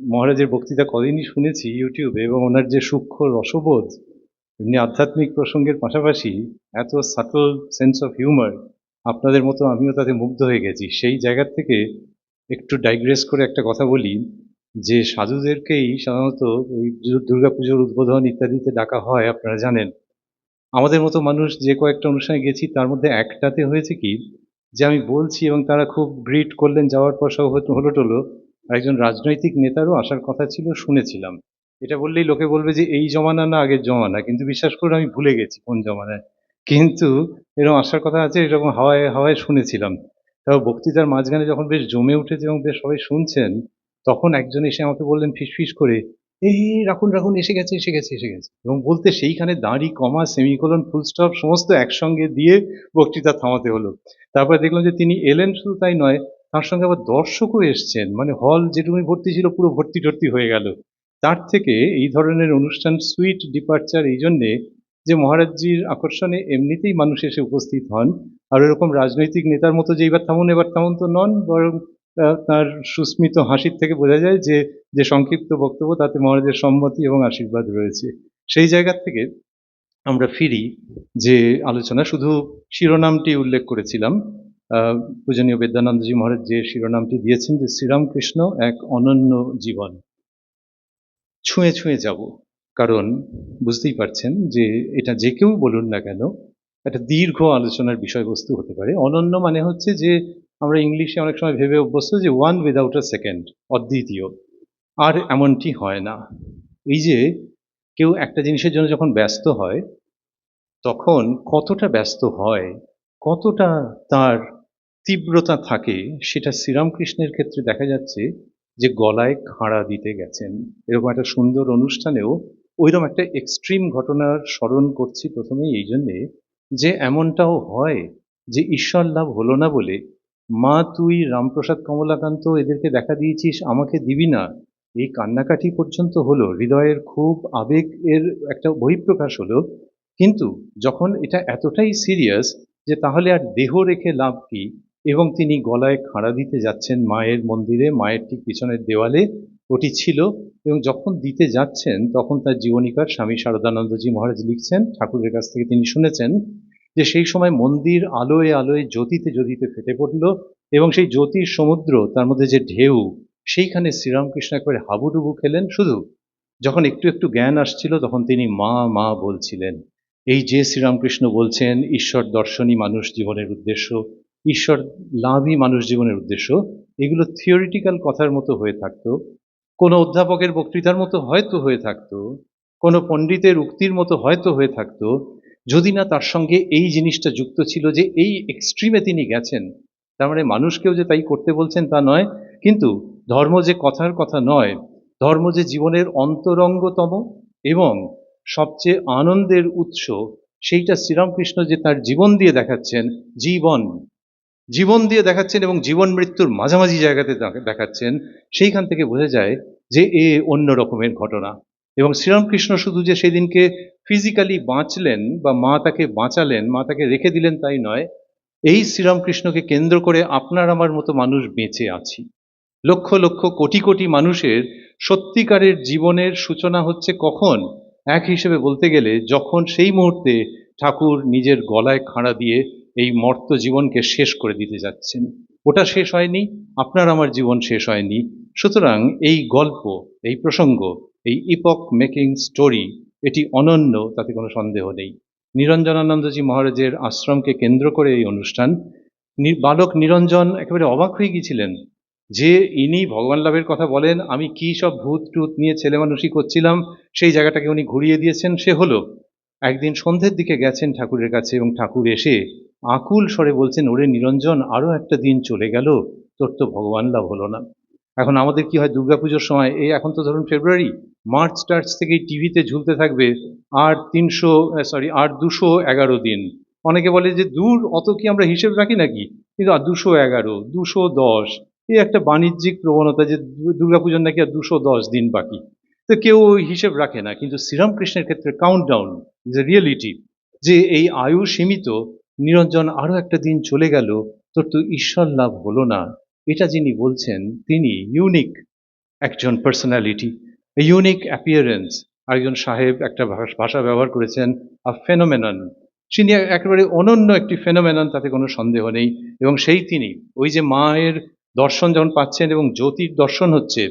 মহারাজের বক্তৃতা কদিনই শুনেছি ইউটিউবে এবং ওনার যে সূক্ষ্ম রসবোধ, এমনি আধ্যাত্মিক প্রসঙ্গের পাশাপাশি এত সাটল সেন্স অফ হিউমার আপনাদের মতো আমিও তাতে মুগ্ধ হয়ে গেছি। সেই জায়গা থেকে একটু ডাইগ্রেস করে একটা কথা বলি, যে সাধুদেরকেই সাধারণত ওই দুর্গাপুজোর উদ্বোধন ইত্যাদিতে ডাকা হয়, আপনারা জানেন। আমাদের মতো মানুষ যে কয়েকটা অনুষ্ঠানে গেছি, তার মধ্যে একটাতে হয়েছে কি, যে আমি বলছি এবং তারা খুব গ্রিট করলেন, যাওয়ার পর সব হলো টলো একজন রাজনৈতিক নেতারও আসার কথা ছিল, শুনেছিলাম। এটা বললেই লোকে বলবে যে, এই জমানা না আগের জমানা? কিন্তু বিশ্বাস করে আমি ভুলে গেছি কোন জমানায়। কিন্তু এরকম আসার কথা আছে, এরকম হাওয়ায় হাওয়ায় শুনেছিলাম। তাও বক্তৃতার মাঝখানে যখন বেশ জমে উঠেছে এবং বেশ সবাই শুনছেন, তখন একজন এসে আমাকে বললেন ফিসফিস করে এই, রাখুন রাখুন, এসে গেছে এসে গেছে এসে গেছে। এবং বলতে সেইখানে দাঁড়ি, কমা, সেমিকোলন, ফুল স্টপ, সমস্ত একসঙ্গে দিয়ে বক্তৃতা থামাতে হলো। তারপরে দেখলাম যে তিনি এলেন শুধু তাই নয় তার সঙ্গে আবার দর্শকও এসছেন। মানে হল যেটুকুনি ভর্তি ছিল পুরো ভর্তি টর্তি হয়ে গেল। তার থেকে এই ধরনের অনুষ্ঠান সুইট ডিপার্চার এই জন্যে যে মহারাজজির আকর্ষণে এমনিতেই মানুষ এসে উপস্থিত হন। আর এরকম রাজনৈতিক নেতার মতো যে এবার থামুন এবার থামুন তো নন, বরং তার সুস্মিত হাসির থেকে বোঝা যায় যে যে সংক্ষিপ্ত বক্তব্য তাতে মহারাজের সম্মতি এবং আশীর্বাদ রয়েছে। সেই জায়গা থেকে আমরা ফিরি যে আলোচনা, শুধু শিরোনামটি উল্লেখ করেছিলাম। পূজনীয় বেদানন্দজি মহারাজ যে শিরোনামটি দিয়েছেন যে শ্রীরামকৃষ্ণ এক অনন্য জীবন। ছুঁয়ে ছুঁয়ে যাব। কারণ বুঝতেই পারছেন যে এটা যে কেউ বলুন না কেন, একটা দীর্ঘ আলোচনার বিষয়বস্তু হতে পারে। অনন্য মানে হচ্ছে যে আমরা ইংলিশে অনেক সময় ভেবে অভ্যস্ত যে ওয়ান উইদাউট আ সেকেন্ড অদ্বিতীয়। আর এমনটি হয় না। এই যে কেউ একটা জিনিসের জন্য যখন ব্যস্ত হয়, তখন কতটা ব্যস্ত হয়, কতটা তার তীব্রতা থাকে, সেটা শ্রীরামকৃষ্ণের ক্ষেত্রে দেখা যাচ্ছে যে গলায় খাঁড়া দিতে গেছেন। এরকম একটা সুন্দর অনুষ্ঠানেও ওইরকম একটা এক্সট্রিম ঘটনার স্মরণ করছি প্রথমেই এই জন্যে যে এমনটাও হয় যে ঈশ্বর লাভ হলো না বলে, মা, তুই রামপ্রসাদ কমলাকান্ত এদেরকে দেখা দিয়েছিস, আমাকে দিবি না। এই কান্নাকাটি পর্যন্ত হলো, হৃদয়ের খুব আবেগ এর একটা বহিঃপ্রকাশ হলো। কিন্তু যখন এটা এতটাই সিরিয়াস যে তাহলে আর দেহ রেখে লাভ কি? এবং তিনি গলায় খাড়া দিতে যাচ্ছেন মায়ের মন্দিরে, মায়ের ঠিক পিছনের দেওয়ালে ওটি ছিল এবং যখন দিতে যাচ্ছেন তখন তার জীবনীকার স্বামী শারদানন্দজি মহারাজ লিখছেন, ঠাকুরের কাছ থেকে তিনি শুনেছেন যে সেই সময় মন্দির আলোয় আলোয় জ্যোতিতে জ্যোতিতে ফেটে পড়ল এবং সেই জ্যোতির সমুদ্র, তার মধ্যে যে ঢেউ, সেইখানে শ্রীরামকৃষ্ণ একবারে হাবুডুবু খেলেন শুধু। যখন একটু একটু জ্ঞান আসছিল তখন তিনি মা মা বলছিলেন, এই যে শ্রীরামকৃষ্ণ বলছেন, ঈশ্বর দর্শনই মানুষ জীবনের উদ্দেশ্য ঈশ্বর লাভই মানুষ জীবনের উদ্দেশ্য। এগুলো থিওরিটিক্যাল কথার মতো হয়ে থাকতো। কোনো অধ্যাপকের বক্তৃতার মতো হয়তো হয়ে থাকতো। কোনো পণ্ডিতের উক্তির মতো হয়তো হয়ে থাকতো। যদি না তার সঙ্গে এই জিনিসটা যুক্ত ছিল যে এই এক্সট্রিমে তিনি গেছেন, তার মানে মানুষকেও যে তাই করতে বলছেন তা নয়। কিন্তু ধর্ম যে কথার কথা নয়, ধর্ম যে জীবনের অন্তরঙ্গতম এবং সবচেয়ে আনন্দের উৎস, সেইটা শ্রীরামকৃষ্ণ যে তার জীবন দিয়ে দেখাচ্ছেন, জীবন। জীবন দিয়ে দেখাচ্ছেন এবং জীবন মৃত্যুর মাঝামাঝি জায়গাতে দেখা- দেখাচ্ছেন, সেইখান থেকে বোঝা যায় যে এ অন্য রকমের ঘটনা। এবং শ্রীরামকৃষ্ণ শুধু যে সেদিনকে ফিজিক্যালি বাঁচলেন বা মা তাকে বাঁচালেন, মা তাকে রেখে দিলেন তাই নয়, এই শ্রীরামকৃষ্ণকে কেন্দ্র করে আপনার আমার মতো মানুষ বেঁচে আছি। লক্ষ লক্ষ কোটি কোটি মানুষের সত্যিকারের জীবনের সূচনা হচ্ছে কখন? এক হিসেবে বলতে গেলে যখন সেই মুহূর্তে ঠাকুর নিজের গলায় খাড়া দিয়ে এই মর্ত জীবনকে শেষ করে দিতে যাচ্ছেন। ওটা শেষ হয়নি, আপনার আমার জীবন শেষ হয়নি। সুতরাং এই গল্প, এই প্রসঙ্গ, এই ইপক মেকিং স্টোরি এটি অনন্য, তাতে কোনো সন্দেহ নেই। নিরঞ্জনানন্দজি মহারাজের আশ্রমকে কেন্দ্র করে এই অনুষ্ঠান। বালক নিরঞ্জন একেবারে অবাক হয়ে গিয়েছিলেন যে ইনি ভগবান লাভের কথা বলেন, আমি কি সব ভূত টুত নিয়ে ছেলে মানুষই করছিলাম, সেই জায়গাটাকে উনি ঘুরিয়ে দিয়েছেন, সে হলো। একদিন সন্ধ্যের দিকে গেছেন ঠাকুরের কাছে এবং ঠাকুর এসে আকুল স্বরে বলছেন ওরে নিরঞ্জন আরও একটা দিন চলে গেল। তোর তো ভগবান লাভ হলো না। এখন আমাদের কি হয়, দুর্গাপুজোর সময়, এই এখন তো ধরুন ফেব্রুয়ারি মার্চ টার্চ থেকে টিভিতে ঝুলতে থাকবে আর তিনশো সরি আর দুশো এগারো দিন। অনেকে বলে যে, দূর, অত কি আমরা হিসেব রাখি নাকি? কিন্তু আর দুশো এগারো, দুশো দশ, এই একটা বাণিজ্যিক প্রবণতা যে দুর্গাপুজোর নাকি আর দুশো দশ দিন বাকি। তো কেউ হিসেব রাখে না, কিন্তু শ্রীরামকৃষ্ণের ক্ষেত্রে কাউন্টডাউন ইজ এ রিয়েলিটি যে, এই আয়ু সীমিত নিরঞ্জন আরও একটা দিন চলে গেল, তোর তো ঈশ্বর লাভ হলো না। এটা যিনি বলছেন, তিনি ইউনিক একজন পার্সোনালিটি ইউনিক অ্যাপিয়ারেন্স একজন সাহেব একটা ভাষ- ভাষা ব্যবহার করেছেন আ ফেনোমেনন তিনি একেবারে অনন্য একটি ফেনোমেনন তাতে কোনো সন্দেহ নেই। এবং সেই তিনি, ওই যে মায়ের দর্শন যখন পাচ্ছেন এবং জ্যোতির দর্শন হচ্ছে,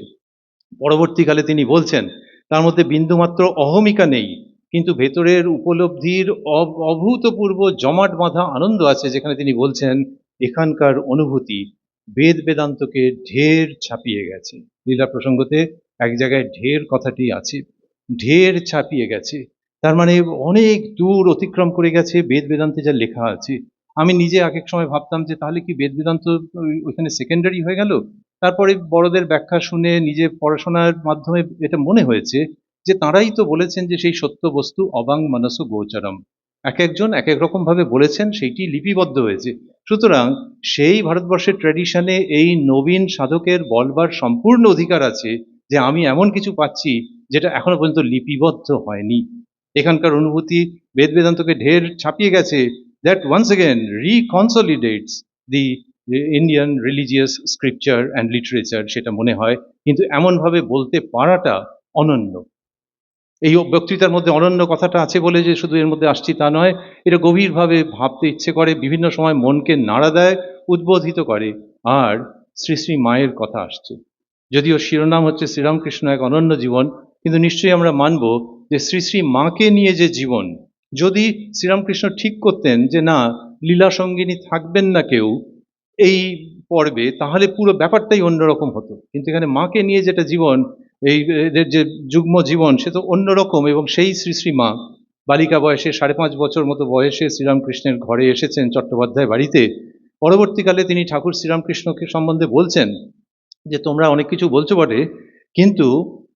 পরবর্তীকালে তিনি বলছেন, তার মধ্যে বিন্দুমাত্র অহমিকা নেই। কিন্তু ভেতরের উপলব্ধির অভূতপূর্ব জমাট বাঁধা আনন্দ আছে যেখানে তিনি বলছেন, এখানকার অনুভূতি বেদ বেদান্তকে ঢের ছাপিয়ে গেছে। লীলা প্রসঙ্গতে এক জায়গায় ঢের কথাটি আছে। ঢের ছাপিয়ে গেছে। তার মানে অনেক দূর অতিক্রম করে গেছে বেদ বেদান্তে যা লেখা আছে। আমি নিজে এক এক সময় ভাবতাম যে তাহলে কি বেদ বেদান্ত ওইখানে সেকেন্ডারি হয়ে গেল? তারপরে বড়দের ব্যাখ্যা শুনে নিজে পড়াশোনার মাধ্যমে এটা মনে হয়েছে যে তাঁরাই তো বলেছেন যে সেই সত্য বস্তু অবাং মানস গোচরম। এক একজন এক এক রকম ভাবে বলেছেন সেইটি লিপিবদ্ধ হয়েছে। সুতরাং সেই ভারতবর্ষের ট্র্যাডিশনে এই নবীন সাধকের বলবার সম্পূর্ণ অধিকার আছে যে আমি এমন কিছু পাচ্ছি যেটা এখনও পর্যন্ত লিপিবদ্ধ হয়নি। এখানকার অনুভূতি বেদ বেদান্তকে ঢের ছাপিয়ে গেছে that once again reconsolidates the Indian religious scripture and literature সেটা মনে হয়। কিন্তু এমনভাবে বলতে পারাটা অনন্য। এই বক্তৃতার মধ্যে অনন্য কথাটা আছে বলে যে শুধু এর মধ্যে আসছি তা নয়, এটা গভীরভাবে ভাবতে ইচ্ছে করে, বিভিন্ন সময় মনকে নাড়া দেয়, উদ্বোধিত করে। আর শ্রী শ্রী মায়ের কথা আসছে। যদিও শিরোনাম হচ্ছে শ্রীরামকৃষ্ণ এক অনন্য জীবন, কিন্তু নিশ্চয়ই আমরা মানব যে শ্রী শ্রী মাকে নিয়ে যে জীবন, যদি শ্রীরামকৃষ্ণ ঠিক করতেন যে না, লীলা সঙ্গিনী থাকবেন না কেউ এই পর্বে, তাহলে পুরো ব্যাপারটাই অন্যরকম হতো। কিন্তু এখানে মাকে নিয়ে যেটা জীবন এই এদের যে যুগ্ম জীবন, সে তো অন্যরকম এবং সেই শ্রী শ্রী মা। বালিকা বয়সে সাড়ে পাঁচ বছর মতো বয়সে শ্রীরামকৃষ্ণের ঘরে এসেছেন চট্টোপাধ্যায় বাড়িতে। পরবর্তীকালে তিনি ঠাকুর শ্রীরামকৃষ্ণকে সম্বন্ধে বলছেন যে, তোমরা অনেক কিছু বলছো বটে, কিন্তু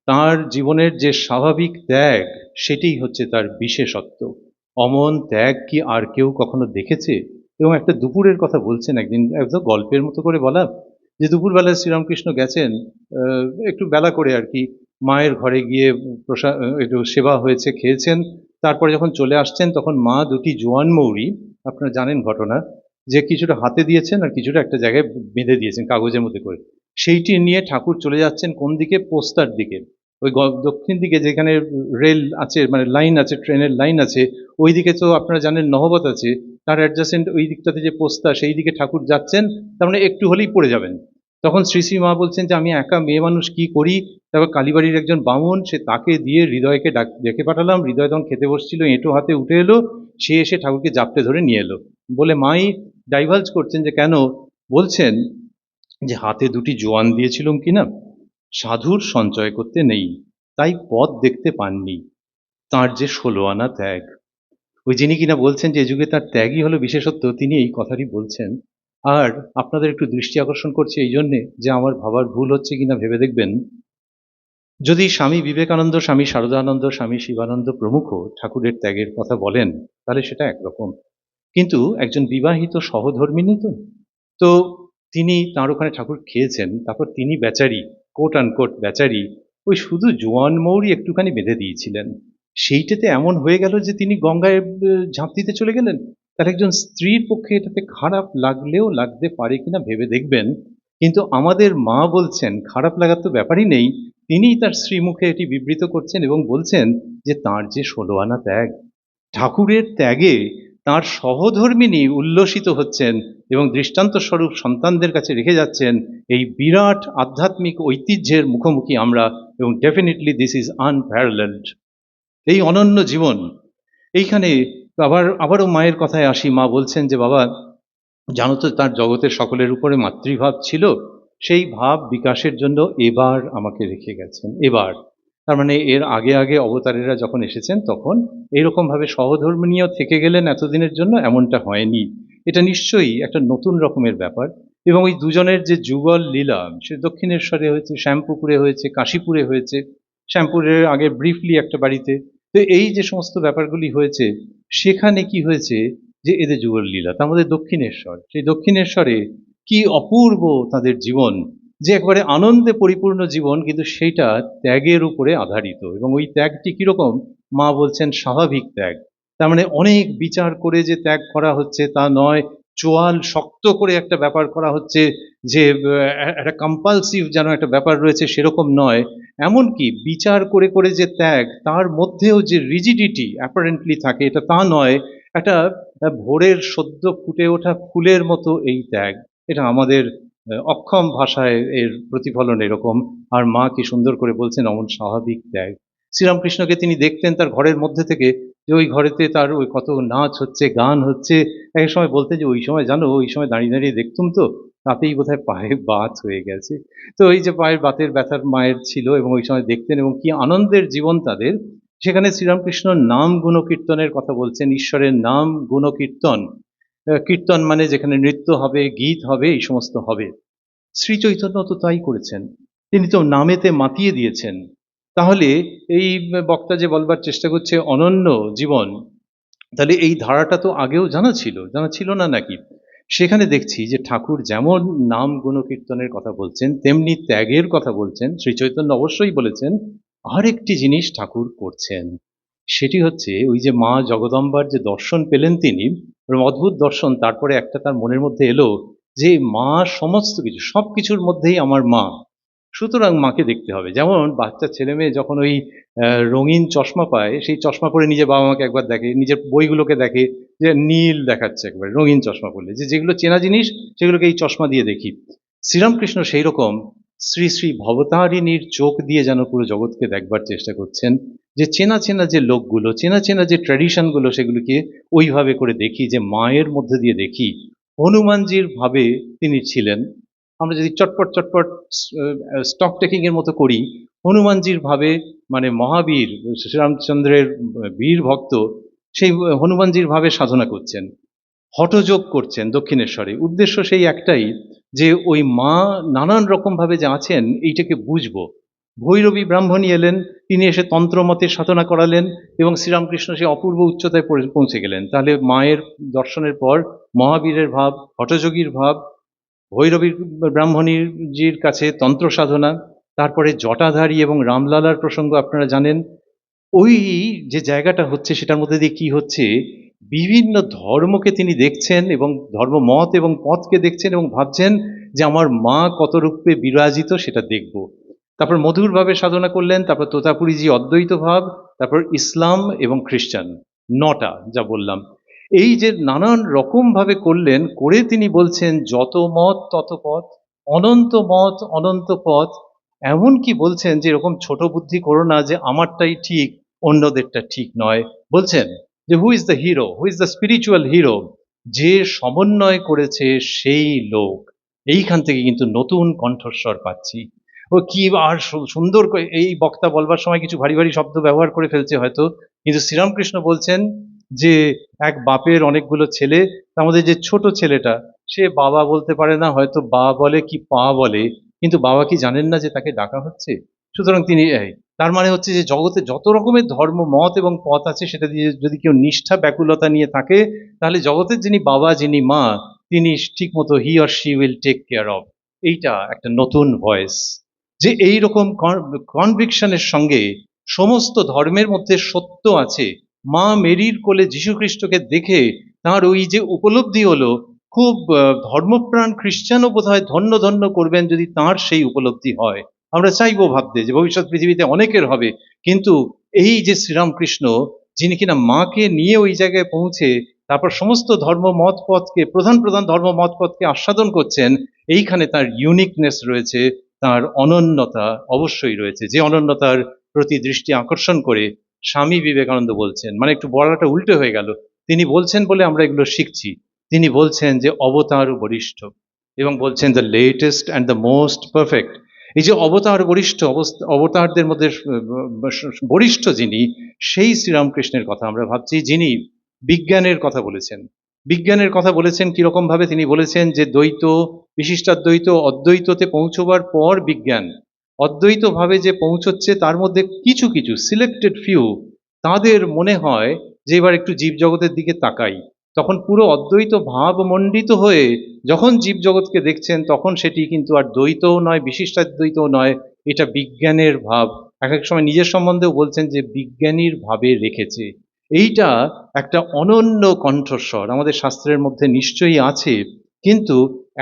তার জীবনের যে স্বাভাবিক ত্যাগ সেটিই হচ্ছে তার বিশেষত্ব। অমন ত্যাগ কি আর কেউ কখনো দেখেছে? এবং একটা দুপুরের কথা বলছেন একদিন, একদম গল্পের মতো করে বলা। যে দুপুরবেলায় শ্রীরামকৃষ্ণ গেছেন একটু বেলা করে আর কি, মায়ের ঘরে গিয়ে প্রসাদ একটু সেবা হয়েছে, খেয়েছেন। তারপরে যখন চলে আসছেন, তখন মা দুটি জোয়ান মৌরি, আপনারা জানেন ঘটনা, যে কিছুটা হাতে দিয়েছেন আর কিছুটা একটা জায়গায় বেঁধে দিয়েছেন কাগজের মধ্যে করে। সেইটি নিয়ে ঠাকুর চলে যাচ্ছেন কোন দিকে? পোস্তার দিকে। ওই দক্ষিণ দিকে যেখানে রেল আছে মানে লাইন আছে, ট্রেনের লাইন আছে, ওই দিকে তো আপনারা জানেন নহবত আছে, তার অ্যাডজাসেন্ট ওই দিকটাতে যে পোস্তা, সেই দিকে ঠাকুর যাচ্ছেন, তার মানে একটু হলেই পড়ে যাবেন। তখন শ্রী শ্রী মা বলছেন যে, আমি একা মেয়ে মানুষ কি করি? তারপর কালীবাড়ির একজন বামুন, সে তাকে দিয়ে হৃদয়কে ডাক, ডেকে পাঠালাম। হৃদয় তখন খেতে বসছিল, এঁটো হাতে উঠে এলো, সে এসে ঠাকুরকে জাপটে ধরে নিয়ে এলো। বলে, মাই, ডাইভার্জ করছেন যে কেন? বলছেন যে, হাতে দুটি জোয়ান দিয়েছিলাম কিনা সাধুর সঞ্চয় করতে নেই, তাই পথ দেখতে পাননি। তার যে ষোলো আনা ত্যাগ। ওই যিনি কিনা বলছেন যে যুগে তার ত্যাগই হলো বিশেষত্ব, তিনি এই কথাটি বলছেন। আর আপনাদের একটু দৃষ্টি আকর্ষণ করছে এই জন্যে যে আমার ভাবার ভুল হচ্ছে কিনা ভেবে দেখবেন। যদি স্বামী বিবেকানন্দ, স্বামী শারদানন্দ, স্বামী শিবানন্দ প্রমুখ ঠাকুরের ত্যাগের কথা বলেন, তাহলে সেটা একরকম। কিন্তু একজন বিবাহিত সহধর্মিনী তো। তো তিনি তাঁর ওখানে ঠাকুর খেয়েছেন, তারপর তিনি বেচারি কোট আন কোট বেচারি, ওই শুধু জোয়ান মৌরি একটুখানি বেঁধে দিয়েছিলেন। সেইটাতে এমন হয়ে গেল যে তিনি গঙ্গায় ঝাঁপ দিতে চলে গেলেন। তার একজন স্ত্রীর পক্ষে এটাতে খারাপ লাগলেও লাগতে পারে কিনা ভেবে দেখবেন। কিন্তু আমাদের মা বলছেন, খারাপ লাগার তো ব্যাপারই নেই, তিনিই তার শ্রীমুখে এটি বিবৃত করছেন এবং বলছেন যে তার যে ষোলো আনা ত্যাগ, ঠাকুরের ত্যাগে তার সহধর্মিনী উল্লসিত হচ্ছেন এবং দৃষ্টান্ত স্বরূপ সন্তানদের কাছে রেখে যাচ্ছেন। এই বিরাট আধ্যাত্মিক ঐতিহ্যের মুখোমুখি আমরা এবং ডেফিনেটলি দিস ইজ আনপ্যারালেলড এই অনন্য জীবন, এইখানে আবার, আবারও মায়ের কথায় আসি। মা বলছেন যে, বাবা, জানো তো তার জগতের সকলের উপরে মাতৃভাব ছিল। সেই ভাব বিকাশের জন্য এবার আমাকে রেখে গেছেন, এবার। তার মানে এর আগে আগে অবতারেরা যখন এসেছেন, তখন এইরকমভাবে সহধর্মিনীয় থেকে গেলেন এতদিনের জন্য, এমনটা হয়নি। এটা নিশ্চয়ই একটা নতুন রকমের ব্যাপার। এবং ওই দুজনের যে যুগল লীলা, সে দক্ষিণেশ্বরে হয়েছে, শ্যামপুকুরে হয়েছে, কাশীপুরে হয়েছে, শ্যামপুরের আগে ব্রিফলি একটা বাড়িতে তো এই যে সমস্ত ব্যাপারগুলি হয়েছে, সেখানে কি হয়েছে যে এদের যুগল লীলা, তার মধ্যে দক্ষিণেশ্বর, সেই দক্ষিণেশ্বরে কি অপূর্ব তাদের জীবন, যে একবারে আনন্দে পরিপূর্ণ জীবন, কিন্তু সেইটা ত্যাগের উপরে আধারিত এবং ওই ত্যাগটি কীরকম? মা বলছেন, স্বাভাবিক ত্যাগ। তার মানে অনেক বিচার করে যে ত্যাগ করা হচ্ছে তা নয় চোয়াল শক্ত করে একটা ব্যাপার করা হচ্ছে যে একটা কম্পালসিভ যেন একটা ব্যাপার রয়েছে সেরকম নয়। এমনকি বিচার করে করে যে ত্যাগ, তার মধ্যেও যে রিজিডিটি অ্যাপারেন্টলি থাকে, এটা তা নয়, একটা ভোরের সদ্য ফুটে ওঠা ফুলের মতো এই ত্যাগ। এটা আমাদের অক্ষম ভাষায় এর প্রতিফলন এরকম। আর মা কি সুন্দর করে বলছেন, অমন স্বাভাবিক ত্যাগ। শ্রীরামকৃষ্ণকে তিনি দেখতেন তার ঘরের মধ্যে থেকে যে ওই ঘরেতে তার ওই কত নাচ হচ্ছে, গান হচ্ছে। এক সময় বলতেন যে, ওই সময় জানো, ওই সময় দাঁড়িয়ে দাঁড়িয়ে দেখতুম তো তাতেই বোধহয় পায়ে বাত হয়ে গেছে। তো এই যে পায়ের বাতের ব্যথার মায়ের ছিল এবং ওই সময় দেখতেন এবং কি আনন্দের জীবন তাদের। সেখানে শ্রীরামকৃষ্ণ নাম গুণকীর্তনের কথা বলছেন, ঈশ্বরের নাম গুণকীর্তন। কীর্তন মানে যেখানে নৃত্য হবে, গীত হবে, এই সমস্ত হবে। শ্রী চৈতন্য তো তাই করেছেন। তিনি তো নামেতে মাতিয়ে দিয়েছেন। তাহলে এই বক্তা যে বলবার চেষ্টা করছে অনন্য জীবন, তাহলে এই ধারাটা তো আগেও জানা ছিল জানা ছিল না নাকি? সেখানে দেখছি যে ঠাকুর যেমন নাম গুণকীর্তনের কথা বলছেন, তেমনি ত্যাগের কথা বলছেন, শ্রী চৈতন্য অবশ্যই বলেছেন, আরেকটি জিনিস ঠাকুর করছেন, সেটি হচ্ছে ওই যে মা জগদম্বার যে দর্শন পেলেন তিনি অদ্ভুত দর্শন, তারপরে একটা তার মনের মধ্যে এলো যে মা সমস্ত কিছু সব কিছুর মধ্যেই আমার মা। সুতরাং মাকে দেখতে হবে। যেমন বাচ্চা ছেলে মেয়ে যখন ওই রঙিন চশমা পায়, সেই চশমা পরে নিজের বাবা মাকে একবার দেখে, নিজের বইগুলোকে দেখে যে নীল দেখাচ্ছে একবার, রঙিন চশমা পরলে। যে যেগুলো চেনা জিনিস, সেগুলোকে এই চশমা দিয়ে দেখি। শ্রীরামকৃষ্ণ সেই রকম শ্রী শ্রী ভবতারিণীর চোখ দিয়ে যেন পুরো জগৎকে দেখবার চেষ্টা করছেন যে চেনা চেনা যে লোকগুলো, চেনা চেনা যে ট্র্যাডিশনগুলো সেগুলিকে ওইভাবে করে দেখি, যে মায়ের মধ্যে দিয়ে দেখি। হনুমানজির ভাবে তিনি ছিলেন। আমরা যদি চটপট চটপট স্টক টেকিং এর মতো করি, হনুমানজির ভাবে মানে মহাবীর, শ্রীরামচন্দ্রের বীর ভক্ত, সেই হনুমানজির ভাবে সাধনা করছেন, হঠযোগ করছেন দক্ষিণেশ্বরে। উদ্দেশ্য সেই একটাই যে ওই মা নানান রকমভাবে যে আছেন, এইটাকে বুঝব। ভৈরবী ব্রাহ্মণী এলেন, তিনি এসে তন্ত্রমতে সাধনা করালেন এবং শ্রীরামকৃষ্ণ সে অপূর্ব উচ্চতায় পৌঁছে- গেলেন। তাহলে মায়ের দর্শনের পর মহাবীরের ভাব, হঠযোগীর ভাব ভৈরবী ব্রাহ্মণীজির কাছে তন্ত্র সাধনা, তারপরে জটাধারী এবং রামলালার প্রসঙ্গ আপনারা জানেন। ওই যে জায়গাটা হচ্ছে, সেটার মধ্যে দিয়ে কি হচ্ছে, বিভিন্ন ধর্মকে তিনি দেখছেন এবং ধর্মমত এবং পথকে দেখছেন এবং ভাবছেন যে আমার মা কত রূপে বিরাজিত সেটা দেখব। তারপর মধুরভাবে সাধনা করলেন, তারপর তোতাপুরীজি অদ্বৈত ভাব, তারপর ইসলাম এবং খ্রিস্টান, নটা যা বললাম। এই যে নানান রকম ভাবে করলেন, করে তিনি বলছেন, যত মত, তত পথ, অনন্ত মত, অনন্ত পথ। এমন কি বলছেন যে, এরকম ছোট বুদ্ধি করো না যে, আমারটাই ঠিক, অন্যদেরটা ঠিক নয়। বলছেন যে who is the hero who is the spiritual hero যে সমন্বয় করেছে সেই লোক। এইখান থেকে কিন্তু নতুন কণ্ঠস্বর পাচ্ছি। ও কি আর সুন্দর এই বক্তা বলবার সময় কিছু ভারী ভারী শব্দ ব্যবহার করে ফেলছে হয়তো। কিন্তু শ্রীরামকৃষ্ণ বলছেন যে এক বাপের অনেকগুলো ছেলে মধ্যে যে ছোট ছেলেটা, সে বাবা বলতে পারে না, হয়তো বা বলে কি পা বলে, কিন্তু বাবা কি জানেন না যে তাকে ডাকা হচ্ছে? সুতরাং তিনি তার মানে হচ্ছে যে জগতে যত রকমের ধর্ম, মত এবং পথ আছে, সেটা দিয়ে যদি কেউ নিষ্ঠা, ব্যাকুলতা নিয়ে থাকে, তাহলে জগতের যিনি বাবা, যিনি মা, তিনি ঠিক মতো he or she will take care of এইটা একটা নতুন ভয়েস যে এই রকম কনভিকশনের সঙ্গে সমস্ত ধর্মের মধ্যে সত্য আছে মা মেরির কোলে যীশুখ্রিস্টকে দেখে তার ওই যে উপলব্ধি হলো, খুব ধর্মপ্রাণ খ্রিস্টানও বোধহয় ধন্য ধন্য করবেন যদি তার সেই উপলব্ধি হয়। আমরা চাইব ভাবতে যে ভবিষ্যৎ পৃথিবীতে অনেকের হবে, কিন্তু এই যে শ্রীরামকৃষ্ণ, যিনি কিনা মাকে নিয়ে ওই জায়গায় পৌঁছে তারপর সমস্ত ধর্ম মত পথকে, প্রধান প্রধান ধর্ম মত পথকে আস্বাদন করছেন, এইখানে তার ইউনিকনেস রয়েছে, তার অনন্যতা অবশ্যই রয়েছে। যে অনন্যতার প্রতি দৃষ্টি আকর্ষণ করে স্বামী বিবেকানন্দ বলছেন মানে একটু বলাটা উল্টো হয়ে গেল, তিনি বলছেন বলে আমরা এগুলো শিখছি। তিনি বলছেন যে অবতার বরিষ্ঠ এবং বলছেন the latest and the most perfect এই যে অবতার বরিষ্ঠ অবতারদের মধ্যে বরিষ্ঠ যিনি, সেই শ্রীরামকৃষ্ণের কথা আমরা ভাবছি, যিনি বিজ্ঞানের কথা বলেছেন। বিজ্ঞানের কথা বলেছেন কীরকম ভাবে তিনি বলেছেন যে দ্বৈত, বিশিষ্টাদ্বৈত, অদ্বৈততে পৌঁছবার পর বিজ্ঞান অদ্বৈত ভাবে যে পৌঁছচ্ছে, তার মধ্যে কিছু কিছু সিলেক্টেড ফিউ তাদের মনে হয় যে এবার একটু জীবজগতের দিকে তাকাই। তখন পুরো অদ্বৈত ভাব মণ্ডিত হয়ে যখন জীবজগৎকে দেখছেন, তখন সেটি কিন্তু আর দ্বৈতও নয়, বিশিষ্টাদ্বৈতও নয়, এটা বিজ্ঞানের ভাব। এক এক সময় নিজের সম্বন্ধেও বলছেন যে বিজ্ঞানীর ভাবে রেখেছে। এইটা একটা অনন্য কণ্ঠস্বর, আমাদের শাস্ত্রের মধ্যে নিশ্চয়ই আছে, কিন্তু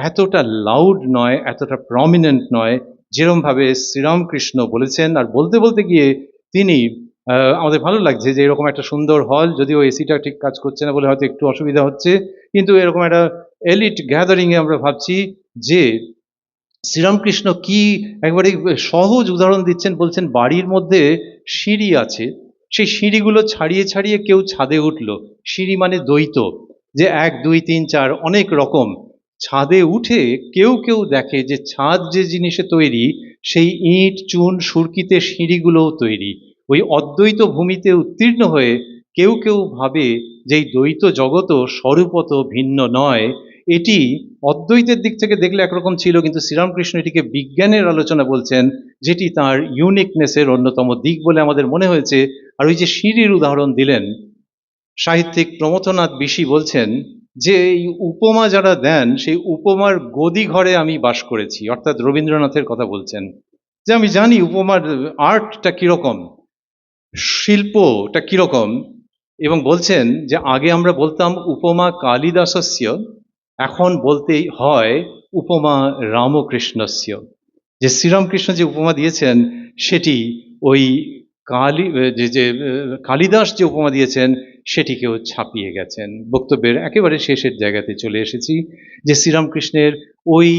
এতটা লাউড নয়, এতটা প্রমিনেন্ট নয় যেরমভাবে শ্রীরামকৃষ্ণ বলেছেন, আর বলতে বলতে গিয়ে তিনি আমাদের ভালো লাগছে যে এরকম একটা সুন্দর হল যদিও এসিটা ঠিক কাজ করছে না বলে হয়তো একটু অসুবিধা হচ্ছে, কিন্তু এরকম একটা এলিট গ্যাদারিংয়ে আমরা ভাবছি যে শ্রীরামকৃষ্ণ কি একবারে সহজ উদাহরণ দিচ্ছেন, বলছেন বাড়ির মধ্যে সিঁড়ি আছে, সেই সিঁড়িগুলো ছাড়িয়ে ছাড়িয়ে কেউ ছাদে উঠল। সিঁড়ি মানে দ্বৈত, যে এক, দুই, তিন, চার অনেক রকম। ছাদে উঠে কেউ কেউ দেখে যে ছাদ যে জিনিসে তৈরি, সেই ইট, চুন, সুরকিতে সিঁড়িগুলোও তৈরি। ওই অদ্বৈত ভূমিতে উত্তীর্ণ হয়ে কেউ কেউ ভাবে যে এই দ্বৈত জগৎ স্বরূপত ভিন্ন নয়। এটি অদ্বৈতের দিক থেকে দেখলে একরকম ছিল, কিন্তু শ্রীরামকৃষ্ণ এটিকে বিজ্ঞানের আলোচনা বলছেন, যেটি তার ইউনিকনেসের অন্যতম দিক বলে আমাদের মনে হয়েছে। আর ওই যে সিঁড়ির উদাহরণ দিলেন, সাহিত্যিক প্রমথনাথ বিশি বলছেন যে এই উপমা যারা দেন, সেই উপমার গদি ঘরে আমি বাস করেছি। অর্থাৎ রবীন্দ্রনাথের কথা বলছেন যে আমি জানি উপমার আর্টটা কীরকম, শিল্পটা কীরকম এবং বলছেন যে আগে আমরা বলতাম উপমা কালিদাসস্য, এখন বলতেই হয় উপমা রামকৃষ্ণস্য। যে শ্রীরামকৃষ্ণ যে উপমা দিয়েছেন, সেটি ওই কালী যে, কালিদাস যে উপমা দিয়েছেন সেটিকেও ছাপিয়ে গেছেন। বক্তব্যের একেবারে শেষের জায়গাতে চলে এসেছি, যে শ্রীরামকৃষ্ণের ওই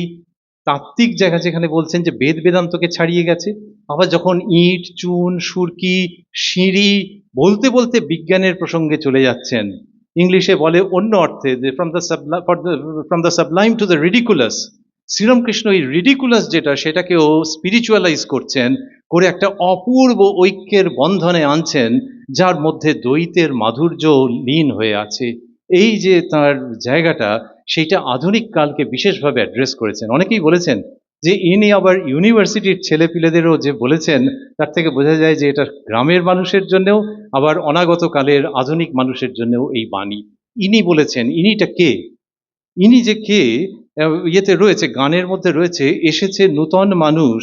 তাত্ত্বিক জায়গা যেখানে বলছেন যে বেদ বেদান্তকে ছাড়িয়ে গেছে, আবার যখন ইট, চুন, সুরকি, সিঁড়ি বলতে বলতে বিজ্ঞানের প্রসঙ্গে চলে যাচ্ছেন, ইংলিশে বলে অন্য অর্থে যে from the from the sublime to the ridiculous Sri Ramakrishna এই রিডিকুলাস যেটা সেটাকেও স্পিরিচুয়ালাইজ করছেন করে একটা অপূর্ব ঐক্যের বন্ধনে আনছেন, যার মধ্যে দ্বৈতের মাধুর্য লীন হয়ে আছে। এই যে তার জায়গাটা, সেইটা আধুনিক কালকে বিশেষভাবে অ্যাড্রেস করেছেন। অনেকেই বলেছেন যে, ইনি আবার ইউনিভার্সিটির ছেলেপিলেদেরও যে বলেছেন, তার থেকে বোঝা যায় যে, এটা গ্রামের মানুষের জন্যেও, আবার অনাগত কালের আধুনিক মানুষের জন্যেও এই বাণী। ইনি বলেছেন, ইনিটা কে? ইনি যে কে ইয়েতে রয়েছে, গানের মধ্যে রয়েছে, এসেছে নূতন মানুষ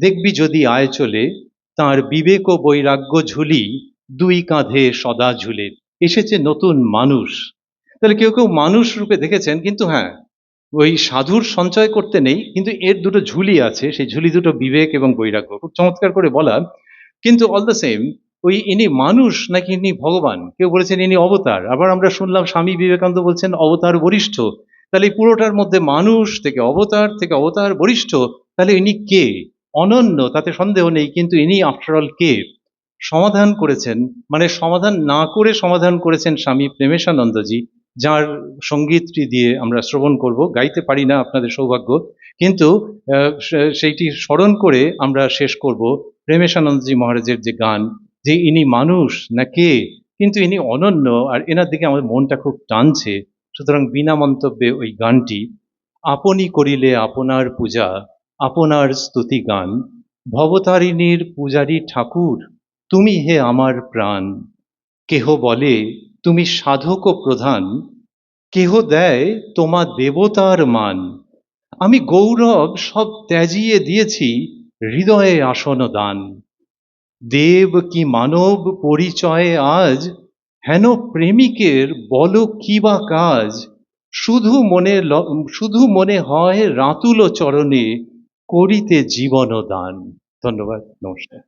দেখবি যদি আয় চলে, তার বিবেক ও বৈরাগ্য ঝুলি দুই কাঁধে সদা ঝুলে। এসেছে নতুন মানুষ। তাহলে কেউ কেউ মানুষ রূপে দেখেছেন, কিন্তু হ্যাঁ ওই সাধুর সঞ্চয় করতে নেই, কিন্তু এর দুটো ঝুলি আছে, সেই ঝুলি দুটো বিবেক এবং বৈরাগ্য। খুব চমৎকার করে বলা। কিন্তু অল দ্য সেম, ওই ইনি মানুষ নাকি ইনি ভগবান? কেউ বলেছেন ইনি অবতার। আবার আমরা শুনলাম স্বামী বিবেকানন্দ বলছেন অবতার বরিষ্ঠ। তাহলে পুরোটার মধ্যে মানুষ থেকে অবতার থেকে অবতার বরিষ্ঠ, তাহলে ইনি কে? অনন্য, তাতে সন্দেহ নেই, কিন্তু ইনি আফটারঅল কে? সমাধান করেছেন মানে সমাধান না করে সমাধান করেছেন স্বামী প্রেমেশানন্দজি, যার সঙ্গীতটি দিয়ে আমরা শ্রবণ করব। গাইতে পারি না আপনাদের সৌভাগ্য, কিন্তু সেইটি স্মরণ করে আমরা শেষ করব প্রেমেশানন্দজি মহারাজের যে গান, যে ইনি মানুষ না কে? কিন্তু ইনি অনন্য, আর এনার দিকে আমাদের মনটা খুব টানছে। সুতরাং বিনা মন্তব্যে ওই গানটি, আপনি করিলে আপনার পূজা আপনার স্তুতি গান। ভবতারিণীর পূজারী ঠাকুর, তুমি হে আমার প্রাণ। কেহ বলে, তুমি সাধক প্রধান। কেহ দেয় তোমা দেবতার মান। আমি গৌরব সব ত্যাজিয়ে দিয়েছি, হৃদয়ে আসন দান। দেব কি মানব পরিচয়ে আজ, হেন প্রেমিকের বল কি বা কাজ। শুধু মনে শুধু মনে হয় রাতুল চরণে করিতে জীবন দান। ধন্যবাদ, নমস্কার।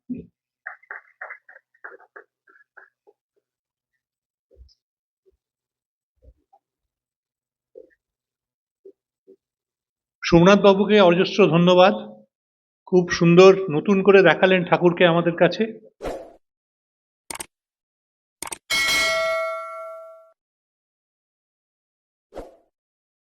সোমনাথ বাবুকে অজস্র ধন্যবাদ। খুব সুন্দর নতুন করে দেখালেন ঠাকুরকে আমাদের কাছে।